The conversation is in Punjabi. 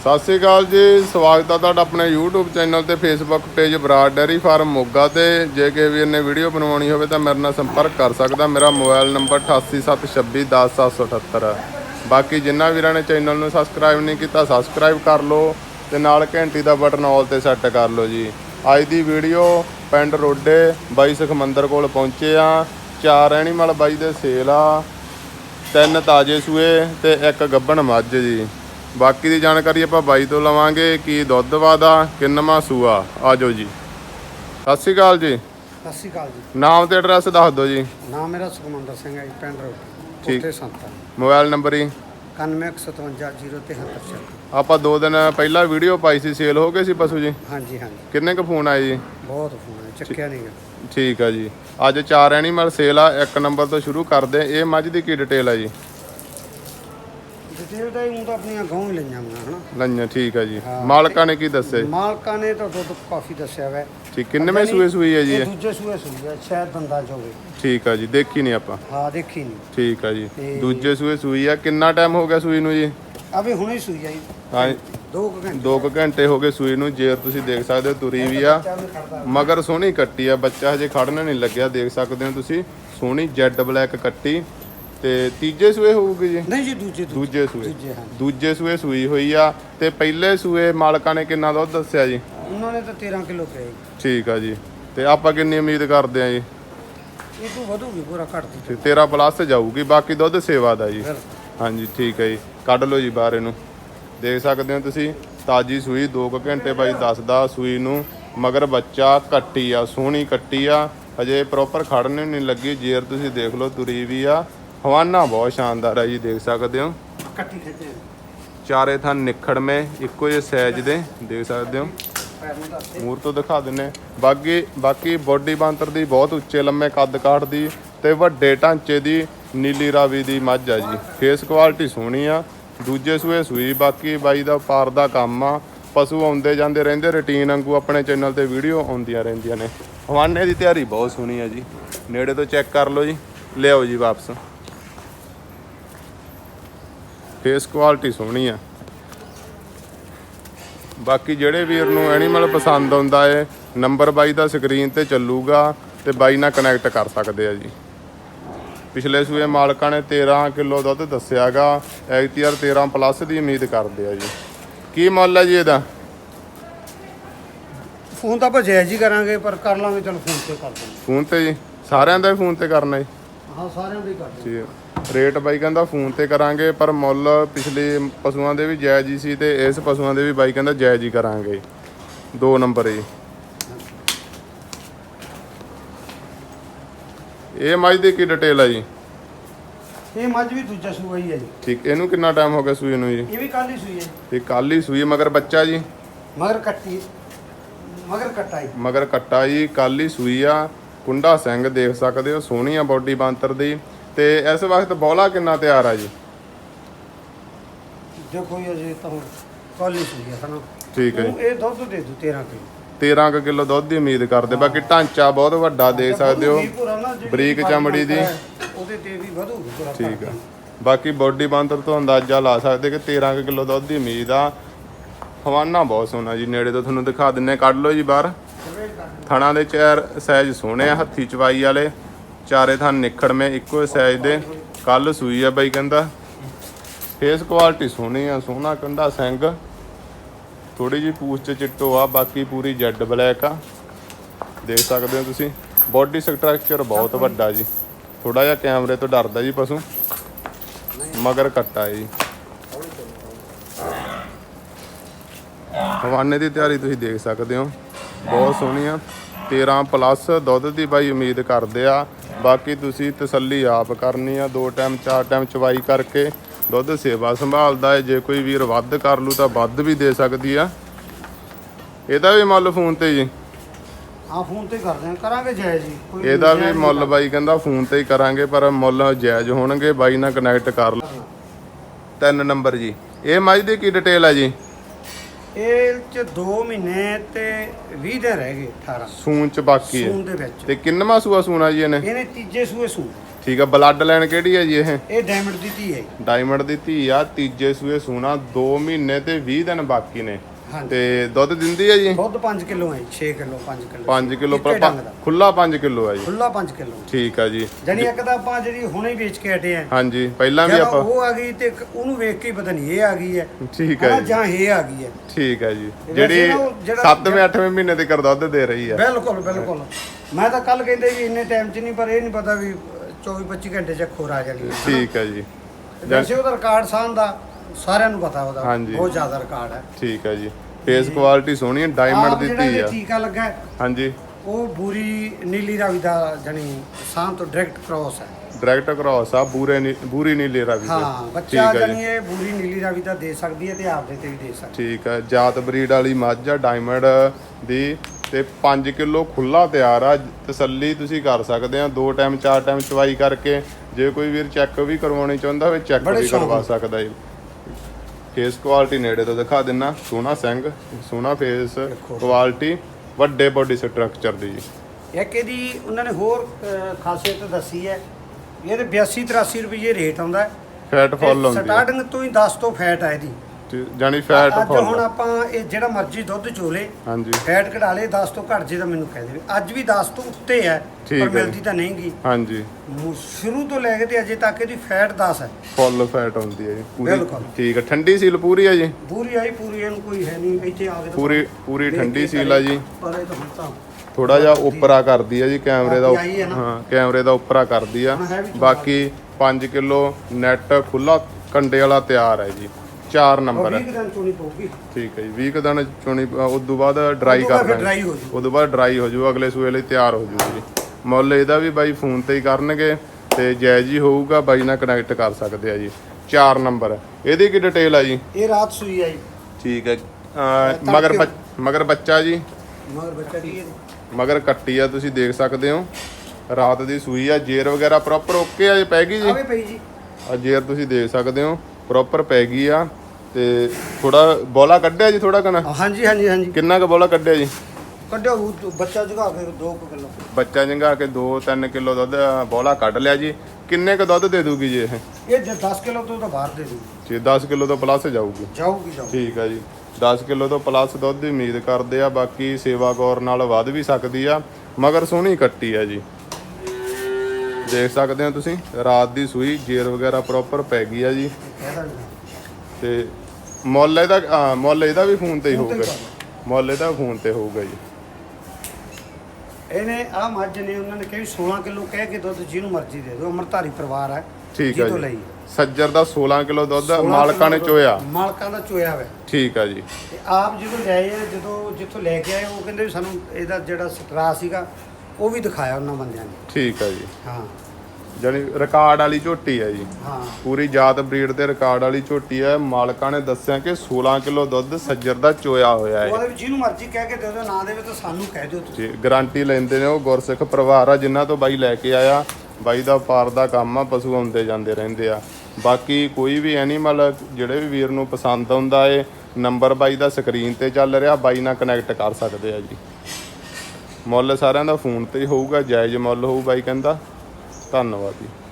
ਸਤਿ ਸ੍ਰੀ ਅਕਾਲ ਜੀ, ਸਵਾਗਤ ਹੈ ਤੁਹਾਡਾ ਆਪਣੇ YouTube ਚੈਨਲ ਤੇ Facebook page Brar dairy farm Moga ਤੇ। ਜੇ ਕਿਸੇ ਵੀਰ ਨੇ ਵੀਡੀਓ ਬਣਵਾਉਣੀ ਹੋਵੇ ਤਾਂ ਮੇਰੇ ਨਾਲ ਸੰਪਰਕ ਕਰ ਸਕਦਾ। ਮੇਰਾ ਮੋਬਾਈਲ ਨੰਬਰ 8876210778 ਹੈ ਬਾਕੀ ਜਿੰਨਾ ਵੀਰਾਂ ਨੇ ਚੈਨਲ ਨੂੰ ਸਬਸਕ੍ਰਾਈਬ ਨਹੀਂ ਕੀਤਾ ਸਬਸਕ੍ਰਾਈਬ ਕਰ ਲਓ ਤੇ ਨਾਲ ਘੰਟੀ ਦਾ ਬਟਨ ਆਲ ਤੇ ਸੈੱਟ ਕਰ ਲਓ ਜੀ। ਅੱਜ ਦੀ ਵੀਡੀਓ ਪਿੰਡ ਰੋਡੇ ਬਾਈ ਸੁਖਮੰਦਰ ਕੋਲ ਪਹੁੰਚੇ ਆ। ਚਾਰ ਐਨੀਮਲ ਬਾਈ ਦੇ ਸੇਲ ਆ, ਤਿੰਨ ਤਾਜੇ ਸੂਏ ਤੇ ਇੱਕ ਗੱਬਣ ਮੱਝ ਜੀ। ਬਾਕੀ ਦੀ ਜਾਣਕਾਰੀ ਆਪਾਂ ਬਾਈ ਤੋਂ ਲਵਾਂਗੇ ਕੀ ਦੁੱਧ ਵਾਦਾ ਕਿੰਨਵਾਂ ਸੂਆ ਆਜੋ ਜੀ। ਸਤਿ ਸ਼੍ਰੀ ਅਕਾਲ ਜੀ। ਸਤਿ ਸ਼੍ਰੀ ਅਕਾਲ ਜੀ। ਨਾਮ ਤੇ ਐਡਰੈਸ ਦੱਸ ਦਿਓ ਜੀ। ਨਾਮ ਮੇਰਾ ਸੁਖਮੰਦਰ ਸਿੰਘ ਹੈ ਜੀ ਪਿੰਡ ਰੋਡ ਠੀਕ। ਕੋਠੇ ਸੰਤਾ। ਮੋਬਾਈਲ ਨੰਬਰ ਹੀ 91575073 ਆਪਾਂ ਦੋ ਦਿਨ ਪਹਿਲਾਂ ਵੀਡੀਓ ਪਾਈ ਸੀ ਸੇਲ ਹੋ ਗਏ ਸੀ ਪਸ਼ੂ ਜੀ। ਹਾਂਜੀ ਹਾਂਜੀ। ਕਿੰਨੇ ਕੁ ਫੋਨ ਆਏ ਜੀ? ਬਹੁਤ ਫੋਨ ਹੈ ਚੱਕਿਆ ਨਹੀਂ ਗਾ। ਠੀਕ ਆ ਜੀ। ਅੱਜ ਚਾਰ ਐਨੀਮਲ ਸੇਲ ਆ ਇੱਕ ਨੰਬਰ ਤੋਂ ਸ਼ੁਰੂ ਕਰਦੇ ਇਹ ਮੱਝ ਦੀ ਕੀ ਡਿਟੇਲ ਆ ਜੀ? ਤਾਂ ਆਪਣੀਆਂ ਹੀ ਲਈਆਂ ਹਨਾ? ਠੀਕ ਆ ਜੀ। ਮਾਲਕਾਂ ਨੇ ਕੀ ਦੱਸਿਆ ਜੀ? ਮਾਲਕਾਂ ਨੇ ਤਾਂ ਦੁੱਧ ਕਾਫੀ ਦੱਸਿਆ ਵੈ। ਠੀਕ ਕਿੰਨਵੇਂ ਸੂਏ ਸੂਈ ਹੈ ਜੀ ਇਹ ਇਹ? ਦੂਜੇ ਸੂਏ ਸੂਈ ਹੈ ਸ਼ਾਇਦ ਦੰਦਾ ਚੋਵੇ ਠੀਕ ਆ ਜੀ ਦੇਖੀ ਨਹੀਂ ਆਪਾਂ? ਹਾਂ ਦੇਖੀ ਨਹੀਂ। ਠੀਕ ਆ ਜੀ। ਤੇ- ਦੂਜੇ ਸੂਏ ਸੂਈ ਆ ਕਿੰਨਾ ਟਾਈਮ ਹੋ ਗਿਆ ਸੂਈ ਨੂੰ ਜੀ? ਅਬੇ ਹੁਣੇ ਹੀ ਸੂਈ ਹੈ ਜੀ। ਹਾਂ ਦੋ ਕੁ ਘੰਟੇ। ਹੋ ਗਏ ਸੂਈ ਨੂੰ ਜੇਰ ਤੁਸੀਂ ਦੇਖ ਸਕਦੇ ਹੋ ਤੁਰੀ ਵੀ ਆ। ਬੱਚਾ ਵੀ ਖੜਦਾ ਮਗਰ ਸੋਹਣੀ ਕੱਟੀ ਆ ਬੱਚਾ ਹਜੇ ਖੜਨ ਨਹੀਂ ਲੱਗਿਆ ਦੇਖ ਸਕਦੇ ਹੋ ਤੁਸੀਂ। ਸੋਹਣੀ ਜੈਡ ਬਲੈਕ ਕੱਟੀ। ਤੇ ਤੀਜੇ ਸੂਏ ਹੋਊਗੀ ਜੀ? ਨਹੀਂ ਜੀ ਦੂਜੇ ਦੂਜੇ। ਸੂਏ। ਦੂਜੇ ਹਾਂ ਦੂਜੇ ਸੂਏ ਸੂਈ ਹੋਈ ਆ ਤੇ ਪਹਿਲੇ ਸੂਏ ਮਾਲਕਾਂ ਨੇ ਕਿੰਨਾ ਦੁੱਧ ਦੱਸਿਆ ਜੀ? ਉਹਨਾਂ ਨੇ ਤਾਂ 13 ਕਿਲੋ ਕਿਹਾ ਜੀ। ਠੀਕ ਆ ਜੀ। ਤੇ ਆਪਾਂ ਕਿੰਨੀ ਉਮੀਦ ਕਰਦੇ ਆ ਜੀ? ਇਹ ਤੋਂ ਵਧੂਗੀ ਪੂਰਾ ਘਟਦੀ ਤੇ 13 ਪਲੱਸ ਜਾਊਗੀ ਬਾਕੀ ਦੁੱਧ ਸੇਵਾ ਦਾ ਜੀ। ਹਾਂਜੀ ਠੀਕ ਹੈ ਜੀ। ਕੱਢ ਲਓ ਜੀ ਬਾਹਰ ਇਹਨੂੰ। ਦੇਖ ਸਕਦੇ ਹੋ ਤੁਸੀਂ ਤਾਜੀ ਸੂਈ 2 ਘੰਟੇ ਬਾਈ ਦੱਸਦਾ ਸੂਈ ਨੂੰ ਮਗਰ ਬੱਚਾ ਕੱਟੀ ਆ ਸੋਹਣੀ ਕੱਟੀ ਆ ਹਜੇ ਪ੍ਰੋਪਰ ਖੜਨੇ ਨਹੀਂ ਲੱਗੀ ਜੇਰ ਤੁਸੀਂ ਦੇਖ ਲਓ ਤੁਰੀ ਵੀ ਆ। ਹਵਾਨਾ ਬਹੁਤ ਸ਼ਾਨਦਾਰ ਆ ਜੀ ਦੇਖ ਸਕਦੇ ਹੋ। ਕੱਟੀ ਖਿੱਚੇ ਚਾਰੇ ਥਾਂ ਨਿਖੜਵੇਂ ਇੱਕੋ ਜਿਹੇ ਸਾਈਜ਼ ਦੇ ਦੇਖ ਸਕਦੇ ਹੋ। ਮੂਰ ਤੋਂ ਦਿਖਾ ਦਿੰਨੇ ਬਾਕੀ ਬਾਕੀ ਬੋਡੀ ਬਾਂਤਰ ਦੀ ਬਹੁਤ ਉੱਚੇ ਲੰਮੇ ਕੱਦ ਕਾਠ ਦੀ ਤੇ ਵੱਡੇ ਢਾਂਚੇ ਦੀ ਨੀਲੀ ਰਾਵੀ ਦੀ ਮੱਝ ਆ ਜੀ। ਫੇਸ ਕੁਆਲਿਟੀ ਸੋਹਣੀ ਆ। ਦੂਜੇ ਸੂਏ ਸੂਈ ਬਾਕੀ ਬਾਈ ਦਾ ਪਾਰ ਦਾ ਕੰਮ ਆ। ਪਸ਼ੂ ਆਉਂਦੇ ਜਾਂਦੇ ਰਹਿੰਦੇ ਰੁਟੀਨ ਵਾਂਗੂ ਆਪਣੇ ਚੈਨਲ ਤੇ ਵੀਡੀਓ ਆਉਂਦੀਆਂ ਰਹਿੰਦੀਆਂ ਨੇ। ਹਵਾਨੇ ਦੀ ਤਿਆਰੀ ਬਹੁਤ ਸੋਹਣੀ ਆ ਜੀ। ਨੇੜੇ ਤੋਂ ਚੈੱਕ ਕਰ ਲਓ ਜੀ। ਲਿਆਓ ਜੀ ਵਾਪਸ। ਫੇਸ ਕੁਆਲਿਟੀ ਸੋਹਣੀ ਆ। ਬਾਕੀ ਜਿਹੜੇ ਵੀਰ ਨੂੰ ਐਨੀਮਲ ਪਸੰਦ ਆਉਂਦਾ ਏ ਨੰਬਰ ਬਾਈ ਦਾ ਸਕਰੀਨ ਤੇ ਚੱਲੂਗਾ ਤੇ ਬਾਈ ਨਾਲ ਕਨੈਕਟ ਕਰ ਸਕਦੇ ਆ ਜੀ। ਪਿਛਲੇ ਸੂਏ ਮਾਲਕਾਂ ਨੇ 13 ਕਿਲੋ ਦੁੱਧ ਦੱਸਿਆਗਾ ਐਕਟੀਆਰ 13 ਪਲੱਸ ਦੀ ਉਮੀਦ ਕਰਦੇ ਆ ਜੀ। ਕੀ ਮੁੱਲ ਹੈ ਜੀ ਇਹਦਾ? ਫੋਨ ਤਾਂ ਜਾਇਜ਼ ਹੀ ਕਰਾਂਗੇ ਪਰ ਕਰ ਲਾਂਗੇ ਚਲੋ ਫੋਨ ਤੇ ਕਰ ਦਾਂਗੇ ਫੋਨ ਤੇ ਜੀ ਸਾਰਿਆਂ ਦਾ ਫੋਨ ਤੇ ਕਰਨਾ ਜੀ। ਹਾਂ ਸਾਰਿਆਂ ਦੇ ਹੀ ਕਰ ਜੀ ਰੇਟ ਬਾਈ ਕਹਿੰਦਾ ਫੋਨ ਤੇ ਕਰਾਂਗੇ ਪਰ ਮੁੱਲ ਪਿਛਲੇ ਪਸ਼ੂਆਂ ਦੇ ਵੀ ਜਾਇਜ਼ ਹੀ ਸੀ ਤੇ ਇਸ ਪਸ਼ੂਆਂ ਦੇ ਵੀ ਬਾਈ ਕਹਿੰਦਾ ਜਾਇਜ਼ ਹੀ ਕਰਾਂਗੇ। ਦੋ ਨੰਬਰ ਜੀ। ਇਹ ਮੱਝ ਦੀ ਕੀ ਡਿਟੇਲ ਹੈ ਜੀ? ਇਹ ਮੱਝ ਵੀ ਦੂਜਾ ਸੂਆ ਹੀ ਹੈ ਜੀ। ਠੀਕ ਇਹਨੂੰ ਕਿੰਨਾ ਟਾਈਮ ਹੋ ਗਿਆ ਸੂਈ ਨੂੰ ਜੀ? ਇਹ ਵੀ ਕੱਲ ਹੀ ਸੂਈ ਹੈ ਜੀ। ਇਹ ਕੱਲ ਹੀ ਸੂਈ ਮਗਰ ਬੱਚਾ ਜੀ? ਮਗਰ ਕੱਟੀ ਮਗਰ ਕਟਾਈ ਮਗਰ ਕੱਟਾ ਜੀ ਕੱਲ ਹੀ ਸੂਈ ਆ। ਕੁੰਡਾ ਸਿੰਘ ਦੇਖ ਸਕਦੇ ਹੋ ਸੋਹਣੀ ਆ ਬਾਡੀ ਬਾਂਤਰ ਦੀ। ਤੇ ਇਸ ਵਕਤ ਬੋਲਾ ਕਿੰਨਾ ਤਿਆਰ ਆ ਜੀ? ਜੇ ਕੋਈ ਅਜੇ ਤਾਂ ਕੱਲ ਹੈ ਹਨਾ? ਠੀਕ ਹੈ ਜੀ। ਇਹ ਦੁੱਧ ਦੇ ਦੂ 13 ਕਿਲੋ। 13 ਕੁ ਕਿਲੋ ਦੁੱਧ ਦੀ ਉਮੀਦ ਕਰਦੇ ਬਾਕੀ ਢਾਂਚਾ ਬਹੁਤ ਵੱਡਾ ਦੇਖ ਸਕਦੇ ਹੋ ਬਰੀਕ ਚਮੜੀ ਦੀ। ਉਹਦੇ ਤੇ ਵੀ ਵਧੂਗੀ ਠੀਕ ਆ। ਬਾਕੀ ਬਾਡੀ ਬਾਂਦਰ ਤੋਂ ਅੰਦਾਜ਼ਾ ਲਾ ਸਕਦੇ ਕਿ 13 ਕੁ ਕਿਲੋ ਦੁੱਧ ਦੀ ਉਮੀਦ ਆ। ਹਵਾਨਾ ਬਹੁਤ ਸੋਹਣਾ ਜੀ ਨੇੜੇ ਤੋਂ ਤੁਹਾਨੂੰ ਦਿਖਾ ਦਿੰਨੇ ਕੱਢ ਲਓ ਜੀ ਬਾਹਰ। ਥਣਾ ਦੇ ਚਾਰ ਸਾਈਜ਼ ਸੋਹਣੇ ਆ ਹੱਥੀ ਚਵਾਈ ਵਾਲੇ। ਚਾਰੇ ਥਾਂ ਨਿਖੜਵੇਂ ਇੱਕੋ ਸਾਈਜ਼ ਦੇ। ਕੱਲ ਸੂਈ ਆ ਬਾਈ ਕਹਿੰਦਾ। ਫੇਸ ਕੁਆਲਿਟੀ ਸੋਹਣੀ ਆ ਸੋਹਣਾ ਕੰਡਾ ਸਿੰਘ। ਥੋੜੀ ਜੀ ਪੂਛ ਚ ਚਿੱਟੋ ਆ ਬਾਕੀ ਪੂਰੀ ਜੈਡ ਬਲੈਕ ਆ। ਦੇਖ ਸਕਦੇ ਹੋ ਤੁਸੀਂ। ਬਾਡੀ ਸਟਰਕਚਰ ਬਹੁਤ ਵੱਡਾ ਜੀ। ਥੋੜਾ ਜਿਹਾ ਕੈਮਰੇ ਤੋਂ ਡਰਦਾ ਜੀ ਪਸ਼ੂ। ਮਗਰ ਕੱਟਾ ਜੀ। ਹਵਾਨੇ ਦੀ ਤਿਆਰੀ ਤੁਸੀਂ ਦੇਖ ਸਕਦੇ ਹੋ। ਬਹੁਤ ਸੋਹਣੀ ਆ। 13 ਪਲੱਸ ਦੁੱਧ ਦੀ ਬਾਈ ਉਮੀਦ ਕਰਦੇ ਆ। ਬਾਕੀ ਤੁਸੀਂ ਤਸੱਲੀ ਆਪ ਕਰਨੀ ਆ ਦੋ ਟਾਈਮ ਚਾਰ ਟਾਈਮ ਚਵਾਈ ਕਰਕੇ ਦੁੱਧ ਸੇਵਾ ਸੰਭਾਲਦਾ ਹੈ ਜੇ ਕੋਈ ਵੀਰ ਵੱਧ ਕਰ ਲੂ ਤਾਂ ਵੱਧ ਵੀ ਦੇ ਸਕਦੀ ਆ। ਇਹਦਾ ਵੀ ਮੁੱਲ ਫੋਨ ਤੇ ਜੀ। ਹਾਂ ਫੋਨ ਤੇ ਕਰਦੇ ਹਾਂ ਕਰਾਂਗੇ ਜਾਇਜ਼ ਜੀ ਕੋਈ ਇਹਦਾ ਵੀ ਮੁੱਲ ਬਾਈ ਕਹਿੰਦਾ ਫੋਨ ਤੇ ਹੀ ਕਰਾਂਗੇ ਪਰ ਮੁੱਲ ਜਾਇਜ਼ ਹੋਣਗੇ ਬਾਈ ਨਾਲ ਕਨੈਕਟ ਕਰ ਲਓ ਤਿੰਨ ਨੰਬਰ ਜੀ। ਇਹ ਮੱਝ ਦੀ ਕੀ ਡਿਟੇਲ ਹੈ ਜੀ? ਇਹ ਚ 2 ਮਹੀਨੇ ਤੇ 20 ਦਿਨ ਰਹਿ ਗਏ 18 ਸੂਣ ਚ ਬਾਕੀ ਸੂਨ ਹੈ ਦੇ ਵਿੱਚ। ਤੇ ਕਿੰਨਵਾਂ ਸੂਆ ਸੂਣਾ ਜੀ ਇਹਨੇ? ਇਹਨੇ ਤੀਜੇ ਸੂਏ ਸੂਨ ਠੀਕ ਆ ਬਲੱਡ ਲਾਈਨ ਕਿਹੜੀ ਹੈ ਜੀ ਇਹ? ਇਹ ਡਾਇਮੰਡ ਦੀ ਧੀ ਹੈ ਡਾਇਮੰਡ ਦੀ ਧੀ ਆ ਤੀਜੇ ਸੂਏ ਸੂਣਾ 2 ਮਹੀਨੇ ਤੇ 20 ਦਿਨ ਬਾਕੀ ਨੇ। ਤੇ ਦੁੱਧ ਦਿੰਦੀ ਹੈ ਜੀ? ਦੁੱਧ 5 ਕਿਲੋ ਹੈ 6 ਕਿਲੋ 5 ਕਿਲੋ। 5 ਕਿਲੋ ਖੁੱਲਾ 5 ਕਿਲੋ ਆ ਜੀ। ਖੁੱਲਾ 5 ਕਿਲੋ। ਠੀਕ ਆ ਜੀ। ਜਾਨੀ ਇੱਕ ਤਾਂ ਆਪਾਂ ਜਿਹੜੀ ਹੁਣੇ ਹੀ ਵੇਚ ਕੇ ਹਟੇ ਆ। ਹਾਂਜੀ ਪਹਿਲਾਂ ਵੀ ਆਪਾਂ ਉਹ ਆ ਗਈ ਤੇ ਉਹਨੂੰ ਵੇਖ ਕੇ ਹੀ ਪਤਾ ਨਹੀਂ ਇਹ ਆ ਗਈ ਹੈ। ਠੀਕ ਹੈ ਜੀ। ਜਾਂ ਇਹ ਆ ਗਈ ਹੈ। ਠੀਕ ਹੈ ਜੀ। ਜਿਹੜੀ ਨਾ ਉਹ ਜਿਹੜਾ- 7ਵੇਂ 8ਵੇਂ ਮਹੀਨੇ ਦੇ ਕਰ ਦੁੱਧ ਦੇ ਰਹੀ ਆ। ਬਿਲਕੁਲ ਬਿਲਕੁਲ। ਮੈਂ ਤਾਂ ਕੱਲ ਕਹਿੰਦੇ ਵੀ ਇੰਨੇ ਟਾਈਮ 'ਚ ਨਹੀਂ ਪਰ ਇਹ ਨਹੀਂ ਪਤਾ ਵੀ 24 25 ਘੰਟੇ 'ਚ ਖੋਰ ਆ ਜਾਣੀ ਹੈ ਠੀਕ ਹੈ ਜੀ। ਵੈਸੇ ਉਹਦਾ ਰਿਕਾਰਡ ਸਾਨ ਦਾ ਸਾਰਿਆਂ ਨੂੰ ਪਤਾ ਉਹਦਾ। ਹਾਂਜੀ। ਬਹੁਤ ਜ਼ਿਆਦਾ ਰਿਕਾਰਡ ਹੈ। ਠੀਕ ਹੈ ਜੀ। ਫੇਸ ਕੁਆਲਿਟੀ ਸੋਹਣੀ ਹੈ ਡਾਇਮੰਡ ਆਪ ਜਿਹੜਾ ਇਹ ਆ। ਟੀਕਾ ਲੱਗਾ ਹੈ, ਹਾਂਜੀ। ਉਹ ਬੂਰੀ ਨੀਲੀ ਰਾਵੀ ਦਾ ਜਾਨੀ ਸਾਨ ਤੋਂ ਡਾਇਰੈਕਟ ਕ੍ਰਾਸ ਹੈ। ਡਾਇਰੈਕਟ ਕ੍ਰਾਸ ਆ ਬੂਰੇ ਨੀ ਬੂਰੀ ਨੀਲੇ ਰਾਵੀ ਤੇ ਹਾਂ ਠੀਕ ਬੱਚਾ ਹੈ ਜਾਨੀ ਜੀ। ਇਹ ਬੂਰੀ ਨੀਲੀ ਰਾਵੀ ਦਾ ਦੇ ਸਕਦੀ ਹੈ ਤੇ ਆਪਦੇ ਤੇ ਵੀ ਦੇ ਸਕਦੀ ਠੀਕ ਹੈ। ਜਾਤ ਬਰੀਡ ਵਾਲੀ ਮੱਝ ਆ ਡਾਇਮੰਡ ਦੀ। ਤੇ 5 ਕਿਲੋ ਖੁੱਲਾ ਤਿਆਰ ਆ ਤਸੱਲੀ ਤੁਸੀਂ ਕਰ ਸਕਦੇ ਆ। ਦੋ ਟਾਈਮ ਚਾਰ ਟਾਈਮ ਚਵਾਈ ਕਰਕੇ ਜੇ ਕੋਈ ਵੀਰ ਚੈੱਕ ਵੀ ਕਰਵਾਉਣੀ ਚਾਹੁੰਦਾ ਹੋਵੇ ਚੈੱਕ ਬੜੇ ਵੀ ਕਰਵਾ। ਸਕਦਾ ਹੈ ਫੇਸ ਕੁਆਲਿਟੀ ਨੇੜੇ ਤੋਂ ਦਿਖਾ ਦਿੰਨਾ। ਸੋਹਣਾ ਸਿੰਘ ਸੋਹਣਾ ਫੇਸ। ਕੁਆਲਿਟੀ ਵੱਡੇ ਬੋਡੀ ਸਟਰਕਚਰ ਦੀ ਜੀ। ਇੱਕ ਇਹਦੀ ਉਹਨਾਂ ਨੇ ਹੋਰ ਅਹ, ਖਾਸੀਅਤ ਦੱਸੀ ਹੈ ਇਹਦੇ 82 83 ਰੁਪਏ ਰੇਟ ਆਉਂਦਾ ਹੈ। ਫੈਟ ਫੁੱਲ ਹੁੰਦੀ ਹੈ। ਸਟਾਰਟਿੰਗ ਤੋਂ ਹੀ 10 ਤੋਂ ਫੈਟ ਹੈ ਇਹਦੀ। ਤੇ ਜਾਨੀ ਫੈਟ ਅੱਜ ਹੁਣ ਆਪਾਂ ਇਹ ਜਿਹੜਾ ਮਰਜ਼ੀ ਦੁੱਧ ਚੋਲੇ ਹਾਂਜੀ। ਫੈਟ ਕਢਾ ਲੇ 10 ਤੋਂ ਘੱਟ ਜੇ ਤਾਂ ਮੈਨੂੰ ਕਹਿ ਦੇਵੇ। ਅੱਜ ਵੀ 10 ਤੋਂ ਉੱਤੇ ਹੈ ਪਰ। ਮਿਲਦੀ ਤਾਂ ਨਹੀਂਗੀ ਹਾਂਜੀ। ਸ਼ੁਰੂ ਤੋਂ ਲੈ ਕੇ ਤੇ ਅਜੇ ਤੱਕ ਇਹਦੀ ਫੈਟ 10 ਹੈ। ਫੁੱਲ ਫੈਟ ਹੁੰਦੀ ਹੈ ਜੀ ਪੂਰੀ। ਠੀਕ ਹੈ ਠੰਡੀ ਸੀਲ ਪੂਰੀ ਹੈ ਜੀ? ਪੂਰੀ ਆਈ ਪੂਰੀ ਇਹਨੂੰ ਕੋਈ ਹੈ ਨਹੀਂ ਇੱਥੇ ਆ ਕੇ ਪੂਰੀ ਪੂਰੀ ਠੰਡੀ ਸੀਲ ਆ ਜੀ। ਪਰ ਇਹ ਤਾਂ ਹੁਣ ਤਾਂ ਥੋੜਾ ਜਿਹਾ ਉੱਪਰਾ ਕਰਦੀ ਆ ਜੀ ਕੈਮਰੇ ਦਾ ਹੈ ਕੈਮਰੇ ਦਾ ਉੱਪਰਾ ਕਰਦੀ ਆ। ਬਾਕੀ 5 ਕਿਲੋ ਨੈਟ ਖੁੱਲਾ ਕੰਡੇ ਵਾਲਾ ਤਿਆਰ ਹੈ ਜੀ। 4 ਉਹ ਨੰਬਰ 20 ਹੈ ਕੁ ਦਿਨ ਚੋਣੀ ਪਊਗੀ। ਠੀਕ ਹੈ ਜੀ 20 ਕੁ ਦਿਨ ਚੁਣੀ ਉਸ ਤੋਂ ਬਾਅਦ ਡਰਾਈ ਕਰ ਦਾਂਗੇ। ਉਸ ਤੋਂ ਬਾਅਦ ਡਰਾਈ ਹੋ ਜੂ ਅਗਲੇ ਸੂਏ ਲਈ ਤਿਆਰ ਹੋ ਜੂ ਜੀ। ਮੁੱਲ ਇਹਦਾ ਵੀ ਬਾਈ ਫੋਨ ਤੇ ਹੀ ਕਰਨਗੇ ਤੇ ਜਾਇਜ਼ ਹੀ ਹੋਊਗਾ ਬਾਈ ਨਾਲ ਕਨੈਕਟ ਕਰ ਸਕਦੇ ਆ ਜੀ। 4 ਨੰਬਰ ਇਹਦੀ ਕੀ ਡਿਟੇਲ ਆ ਜੀ? ਇਹ ਰਾਤ ਸੂਈ ਆਈ ਠੀਕ ਹੈ ਮਗਰ ਮਗਰ ਬੱਚਾ ਜੀ। ਮਗਰ ਬੱਚਾ ਇਹਦੀ ਮਗਰ ਕੱਟੀ ਆ ਤੁਸੀਂ ਦੇਖ ਸਕਦੇ ਹੋ। ਰਾਤ ਦੀ ਸੂਈ ਆ ਜੇਰ ਵਗੈਰਾ ਪ੍ਰੋਪਰ ਓਕੇ ਆ ਜੀ ਪੈ ਗਈ ਜੀ? ਆਵੇ ਪਈ ਜੀ। ਆ ਜੇਰ ਤੁਸੀਂ ਦੇਖ ਸਕਦੇ ਹੋ। ਪ੍ਰੋਪਰ ਪੈ ਗਈ ਆ। ਤੇ ਥੋੜਾ ਬੋਲਾ ਕੱਢਿਆ ਜੀ ਥੋੜਾ ਕਨਾ? ਹਾਂਜੀ ਹਾਂਜੀ ਹਾਂਜੀ। ਕਿੰਨਾ ਕੁ ਬੋਲਾ ਕੱਢਿਆ ਜੀ? ਕੱਢਿਓ ਉਹ ਬੱਚਾ ਜਗਾ ਕੇ 2 ਕਿਲੋ। ਬੱਚਾ ਜੰਗਾ ਕੇ 2-3 ਕਿਲੋ ਦੁੱਧ ਬੋਲਾ ਕੱਢ ਲਿਆ ਜੀ। ਕਿੰਨੇ ਕੁ ਦੁੱਧ ਦੇ ਦੂਗੀ ਜੀ ਇਹ? ਇਹ ਜੇ 10 ਕਿਲੋ ਤੋਂ ਤਾਂ ਬਾਹਰ ਦੇ ਦੂ ਜੀ 10 ਕਿਲੋ ਤੋਂ ਪਲੱਸ ਜਾਊਗੀ। ਜਾਊਗੀ ਜਾਊ ਠੀਕ ਆ ਜੀ। 10 ਕਿਲੋ ਤੋਂ ਪਲੱਸ ਦੁੱਧ ਦੀ ਉਮੀਦ ਕਰਦੇ ਆ ਬਾਕੀ ਸੇਵਾ ਗੌਰ ਨਾਲ ਵੱਧ ਵੀ ਸਕਦੀ ਆ ਮਗਰ ਸੋਹਣੀ ਕੱਟੀ ਆ ਜੀ। ਦੇਖ ਸਕਦੇ ਹੋ ਤੁਸੀਂ ਰਾਤ ਦੀ ਸੂਈ ਜੇਰ ਵਗੈਰਾ ਪ੍ਰੋਪਰ ਪੈ ਗਈ ਆ ਜੀ। ਤੇ ਮੁੱਲ ਇਹਦਾ ਹਾਂ, ਮੁੱਲ ਇਹਦਾ ਵੀ ਫੋਨ ਤੇ ਹੀ ਫੋਨ ਤੇ ਹੀ ਹੋਊਗਾ ਮੁੱਲ ਇਹਦਾ ਫੋਨ ਤੇ ਹੋਊਗਾ ਜੀ। ਇਹਨੇ ਆ ਮੱਝ ਨੇ ਉਹਨਾਂ ਨੇ ਕਿਹਾ ਵੀ 16 ਕਿਲੋ ਕਹਿ ਕੇ ਦੁੱਧ ਜਿਹਨੂੰ ਮਰਜ਼ੀ ਦੇ ਦਿਓ ਅਮਰਧਾਰੀ ਪਰਿਵਾਰ ਹੈ ਠੀਕ ਆ ਜਿਹਤੋਂ ਜੀ। ਲਈ। ਸੱਜਰ ਦਾ 16 ਕਿਲੋ ਦੁੱਧ 16 ਮਾਲਕਾਂ ਨੇ ਕਿਲੋ ਚੋਇਆ। ਮਾਲਕਾਂ ਦਾ ਚੋਇਆ ਹੋਇਆ। ਠੀਕ ਆ ਜੀ। ਤੇ ਆਪ ਜਦੋਂ ਲਿਆਏ ਆ ਜਦੋਂ ਜਿੱਥੋਂ ਲੈ ਕੇ ਆਏ ਉਹ ਕਹਿੰਦੇ ਵੀ ਸਾਨੂੰ ਇਹਦਾ ਜਿਹੜਾ ਸਟਰਾ ਸੀਗਾ ਉਹ ਵੀ ਦਿਖਾਇਆ ਉਹਨਾਂ ਬੰਦਿਆਂ ਨੇ। ਠੀਕ ਆ ਜੀ। ਹਾਂ। ਜਾਨੀ ਰਿਕਾਰਡ ਵਾਲੀ ਝੋਟੀ ਹੈ ਜੀ। ਹਾਂ। ਪੂਰੀ ਜਾਤ ਬਰੀਡ ਤੇ ਰਿਕਾਰਡ ਵਾਲੀ ਝੋਟੀ ਹੈ। ਮਾਲਕਾਂ ਨੇ ਦੱਸਿਆ ਕਿ 16 ਕਿਲੋ ਦੁੱਧ ਸੱਜਰ ਦਾ ਚੋਇਆ ਹੋਇਆ ਹੈ। ਉਹਦੇ ਵਿੱਚ ਜਿਹਨੂੰ ਮਰਜ਼ੀ ਕਹਿ ਕੇ ਦੇ ਦਿਓ ਨਾ ਦੇਵੇ ਤਾਂ ਸਾਨੂੰ ਕਹਿ ਦਿਓ ਤੁਸੀਂ। ਜੀ ਗਾਰੰਟੀ ਲੈਂਦੇ ਨੇ ਉਹ ਗੁਰਸਿੱਖ ਪਰਿਵਾਰ ਆ ਜਿਨ੍ਹਾਂ ਤੋਂ ਬਾਈ ਲੈ ਕੇ ਆਇਆ। ਬਾਈ ਦਾ ਪਾਰ ਦਾ ਕੰਮ ਆ ਪਸ਼ੂ ਆਉਂਦੇ ਜਾਂਦੇ ਰਹਿੰਦੇ ਆ। ਬਾਕੀ ਕੋਈ ਵੀ ਐਨੀਮਲ ਜਿਹੜੇ ਵੀ ਵੀਰ ਨੂੰ ਪਸੰਦ ਆਉਂਦਾ ਏ ਨੰਬਰ ਬਾਈ ਦਾ ਸਕਰੀਨ ਤੇ ਚੱਲ ਰਿਹਾ ਬਾਈ ਨਾਲ ਕਨੈਕਟ ਕਰ ਸਕਦੇ ਆ ਜੀ। ਮੁੱਲ ਸਾਰਿਆਂ ਦਾ ਫੋਨ ਤੇ ਹੀ ਹੋਊਗਾ ਜਾਇਜ਼ ਮੁੱਲ ਹੋਊ ਬਾਈ ਕਹਿੰਦਾ। ਧੰਨਵਾਦ ਜੀ।